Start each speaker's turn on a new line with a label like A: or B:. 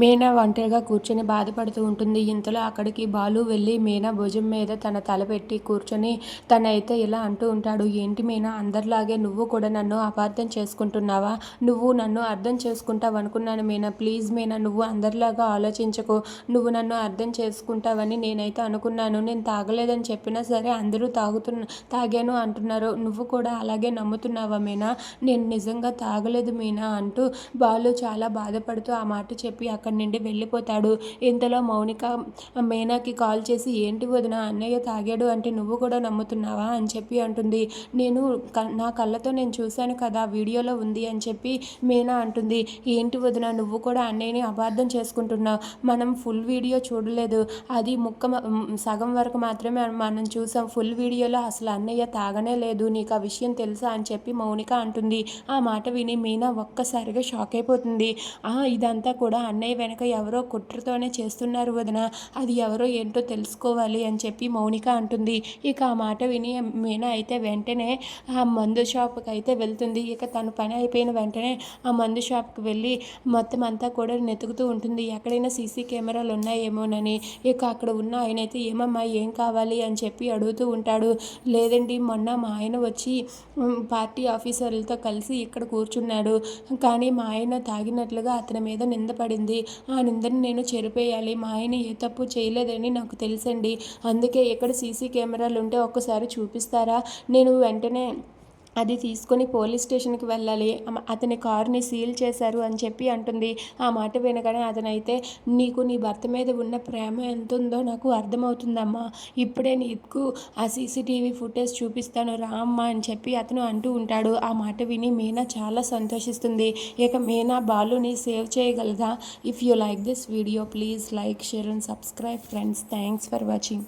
A: మీనా ఒంటరిగా కూర్చొని బాధపడుతూ ఉంటుంది. ఇంతలో అక్కడికి బాలు వెళ్ళి మీనా భుజం మీద తన తల పెట్టి కూర్చొని తనైతే ఇలా అంటూ ఉంటాడు. ఏంటి మీనా అందరిలాగే నువ్వు కూడా నన్ను అపార్థం చేసుకుంటున్నావా? నువ్వు నన్ను అర్థం చేసుకుంటావు అనుకున్నాను మీనా. ప్లీజ్ మీనా నువ్వు అందరిలాగా ఆలోచించకు. నువ్వు నన్ను అర్థం చేసుకుంటావని నేనైతే అనుకున్నాను. నేను తాగలేదని చెప్పినా సరే అందరూ తాగుతున్న తాగాను అంటున్నారు. నువ్వు కూడా అలాగే నమ్ముతున్నావా మీనా? నేను నిజంగా తాగలేదు మీనా అంటూ బాలు చాలా బాధపడుతూ ఆ మాట చెప్పి అక్కడి నుండి వెళ్ళిపోతాడు. ఇంతలో మౌనిక మేనాకి కాల్ చేసి ఏంటి వదిన అన్నయ్య తాగాడు అంటే నువ్వు కూడా నమ్ముతున్నావా? అని చెప్పి అంటుంది. నేను నా కళ్ళతో నేను చూశాను కదా వీడియోలో ఉంది అని చెప్పి మీనా అంటుంది. ఏంటి వదిన నువ్వు కూడా అన్నయ్యని అబార్థం చేసుకుంటున్నావు. మనం ఫుల్ వీడియో చూడలేదు. అది ముక్క సగం వరకు మాత్రమే మనం చూసాం. ఫుల్ వీడియోలో అసలు అన్నయ్య తాగనే లేదు. నీకు ఆ విషయం తెలుసా? అని చెప్పి మౌనిక అంటుంది. ఆ మాట విని మీనా ఒక్కసారిగా షాక్ అయిపోతుంది. ఇదంతా కూడా అన్నయ్య వెనక ఎవరో కుట్రతోనే చేస్తున్నారు వదిన. అది ఎవరో ఏంటో తెలుసుకోవాలి అని చెప్పి మౌనిక అంటుంది. ఇక ఆ మాట విని మీనా అయితే వెంటనే ఆ మందు షాప్కి అయితే వెళ్తుంది. ఇక తన పని అయిపోయిన వెంటనే ఆ మందు షాప్కి వెళ్ళి మొత్తం అంతా కూడా నెతుకుతూ ఉంటుంది. ఎక్కడైనా సీసీ కెమెరాలు ఉన్నాయేమోనని. ఇక అక్కడ ఉన్న ఆయన అయితే ఏమమ్మా ఏం కావాలి అని చెప్పి అడుగుతూ ఉంటాడు. లేదండి మొన్న మా ఆయన వచ్చి పార్టీ ఆఫీసర్లతో కలిసి ఇక్కడ కూర్చున్నాడు. కానీ మా ఆయన తాగినట్లుగా అతని మీద నిందపడింది ఆ నిందని నేను చెరిపేయాలి. మా ఆయన ఏ తప్పు చేయలేదని నాకు తెలుసండి. అందుకే ఎక్కడ సీసీ కెమెరాలు ఉంటే ఒక్కసారి చూపిస్తారా? నేను వెంటనే అది తీసుకొని పోలీస్ స్టేషన్కి వెళ్ళాలి. అతని కారుని సీల్ చేశారు అని చెప్పి అంటుంది. ఆ మాట వినగానే అతనైతే నీకు నీ భర్త మీద ఉన్న ప్రేమ ఎంత ఉందో నాకు అర్థమవుతుందమ్మా. ఇప్పుడే నీకు ఆ సీసీటీవీ ఫుటేజ్ చూపిస్తాను రామ్మా అని చెప్పి అతను అంటూ ఉంటాడు. ఆ మాట విని మీనా చాలా సంతోషిస్తుంది. ఇక మీనా బాలుని సేవ్ చేయగలదా? If you like this video please like share and subscribe friends thanks for watching